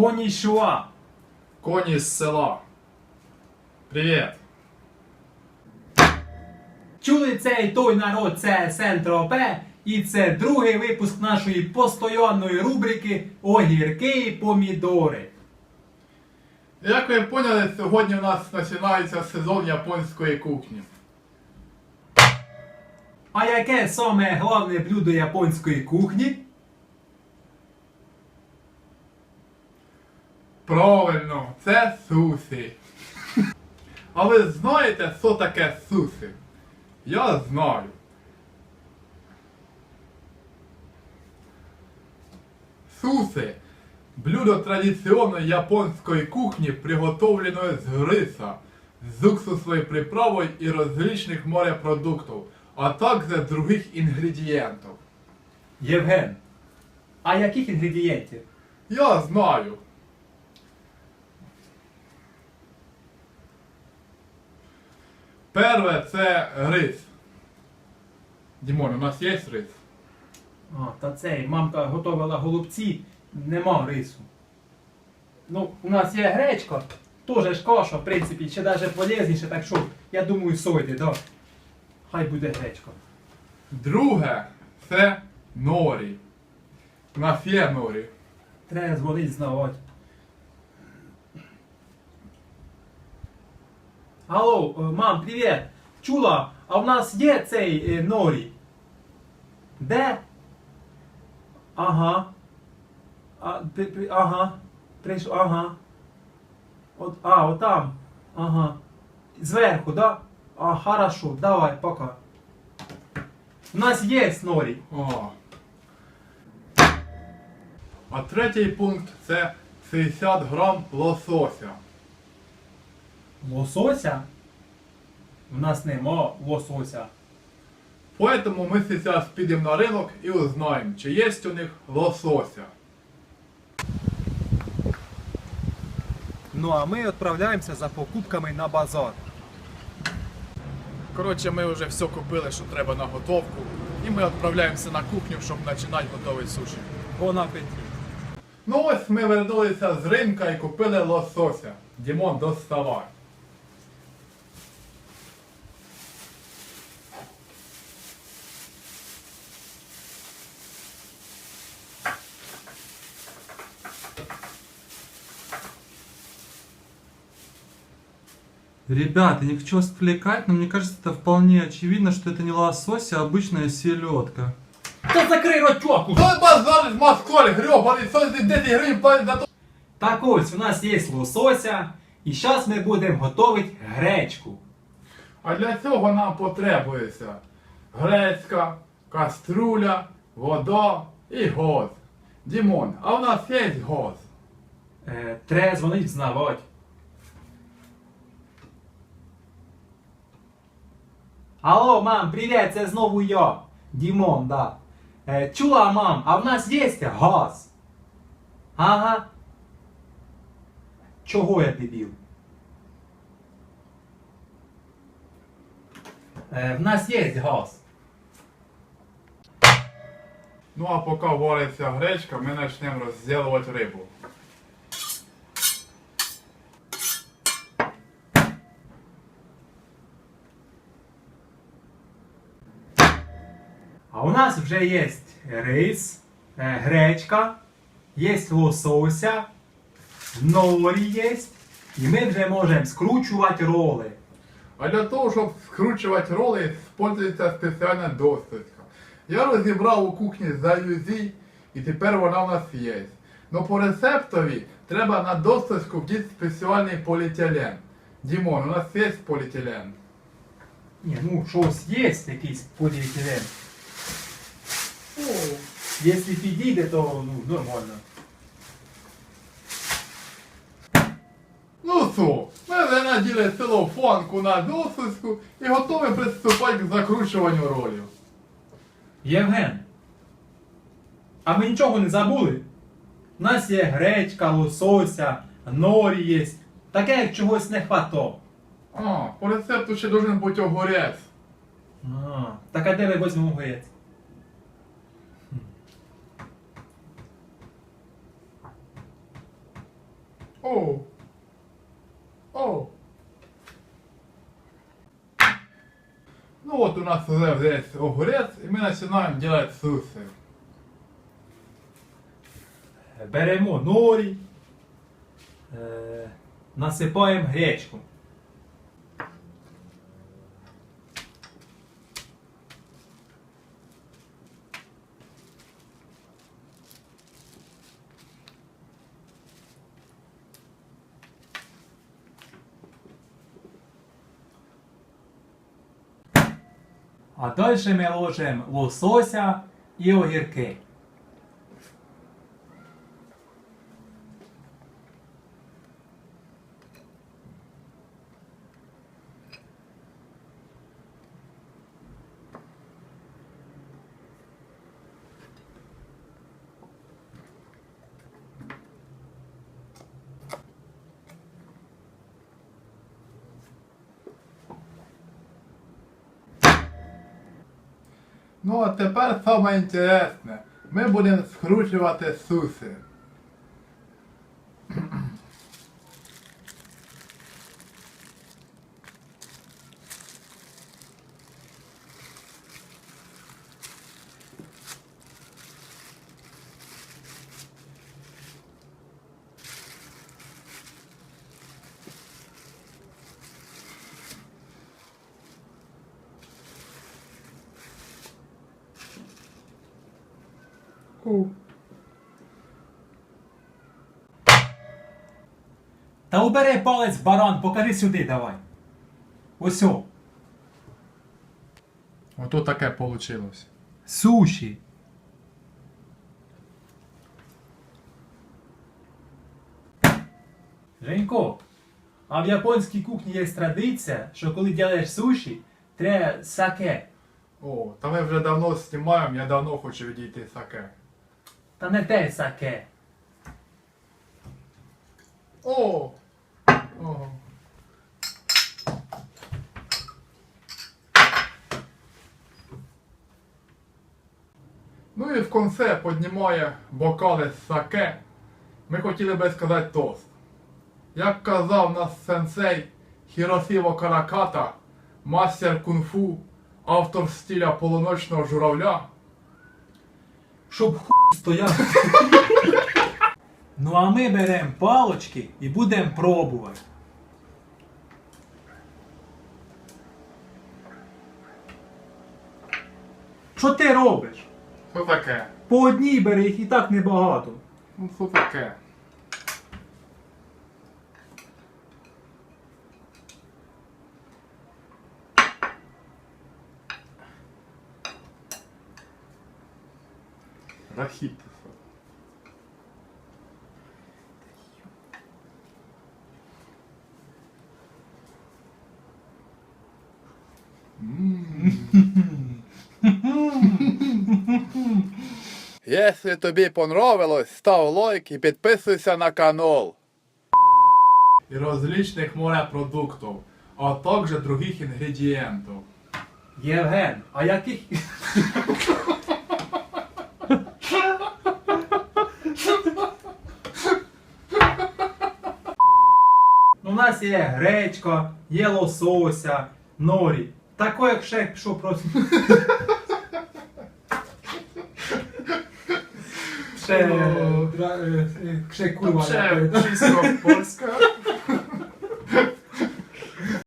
Конішуа. Коні з села. Привіт. Чули цей той народ, це Сентропе, і це другий випуск нашої постоянної рубрики Огірки і помідори. Як ви поняли, сьогодні у нас починається сезон японської кухні. А яке саме головне блюдо японської кухні? Правильно, це сусі. А ви знаєте, що таке сусі? Я знаю. Суси – блюдо традиційної японської кухні, приготовленное з риса, з уксусовою приправою і розличних морепродуктів, а також других інгредієнтів. Євген. А яких інгредієнтів? Я знаю. Перше це рис. Дімон, у нас є рис? А, та цей, мамка готувала голубці, нема рису. Ну, у нас є гречка, теж ж каша, в принципі, ще навіть полезніше, так що, я думаю, сойде, да. Хай буде гречка. Друге це норі. У нас є норі. Треба дзвонить знавати. Алло, е, мам, привіт. Чула, а в нас є цей е, норі? Де? Ага. А, при, при, ага. Прийшов, ага. От, а, отам. Ага. Зверху, да? А, хорошо, давай, пока. У нас є норі. О. А третій пункт це 60 грам лосося. Лосося? У нас нема лосося. Поэтому ми зараз підемо на ринок і узнаємо, чи є у них лосося. Ну а ми відправляємося за покупками на базар. Коротше, ми вже все купили, що треба на готовку. І ми відправляємося на кухню, щоб починати готувати суші. Бон апетит. Ну ось ми вернулися з ринка і купили лосося. Дімон, доставай. Ребята, не хочу вас отвлекать, но мне кажется, это вполне очевидно, что это не лосось, а обычная селедка. Та закрий ротьок уже! Той базар з Москві, грьобаний, 10 гривень платить за то. Так ось, у нас є лосося, і зараз ми будемо готувати гречку. А для цього нам потребується грецька, каструля, вода і гоз. Дімон, а в нас є гоз? Е, треба дзвонить знавати. Алло, мам, привіт, це знову я. Дімон, да. Е, чула, мам, а в нас є газ? Ага. Чого я дебіл? Е, в нас є газ. Ну а поки вариться гречка, ми почнемо розділувати рибу. А у нас вже є рис, е, гречка, є лосося, норі є, і ми вже можемо скручувати роли. А для того, щоб скручувати роли, использується спеціальна досточка. Я розібрав у кухні за юзі, і тепер вона у нас є. Но по рецептові треба на досточку вдіти спеціальний поліетилен. Дімон, у нас є поліетилен. Ні, ну щось є, якийсь поліетилен. Якщо підійде, то ну, нормально. Ну що, ми вже наділи на досточку і готові приступати к закручуванню ролів. Євген, а ми нічого не забули? У нас є гречка, лосося, норі є. Таке як чогось не хвато. А, по рецепту ще должен бути огурець. А, так а де ми візьмемо огурець? О. О. Ну вот у нас уже здесь огурец, и мы начинаем делать сусы. Беремо норі, е, насипаємо гречку. А далі ми ложимо лосося і огірки. Ну а тепер саме інтересне. Ми будемо скручувати суси. Та убери палець баран, покажи сюди давай. Ось о. Ото таке вийшло. Суші. Женько, а в японській кухні є традиція, що коли робиш суші, треба саке. О, та ми вже давно знімаємо, я давно хочу відійти саке. Та не те саке. О! Ого. Ну і в конце піднімає бокали саке. Ми хотіли би сказати тост. Як казав нас сенсей Хіросіво Караката, мастер кунг-фу, автор стиля полуночного журавля, Щоб ху стояв. ну а ми беремо палочки і будемо пробувати. Що ти робиш? що таке? По одній бери їх і так небагато. Ну що таке? Рахіт. Якщо тобі понравилось, став лайк і підписуйся на канал. І розличних морепродуктів, а також других інгредієнтів. Євген, а яких. Нас є гречка, є лосося, норі. Тако, як ще що просто. Ще, дра- е, ще курва. Ще чисто польська.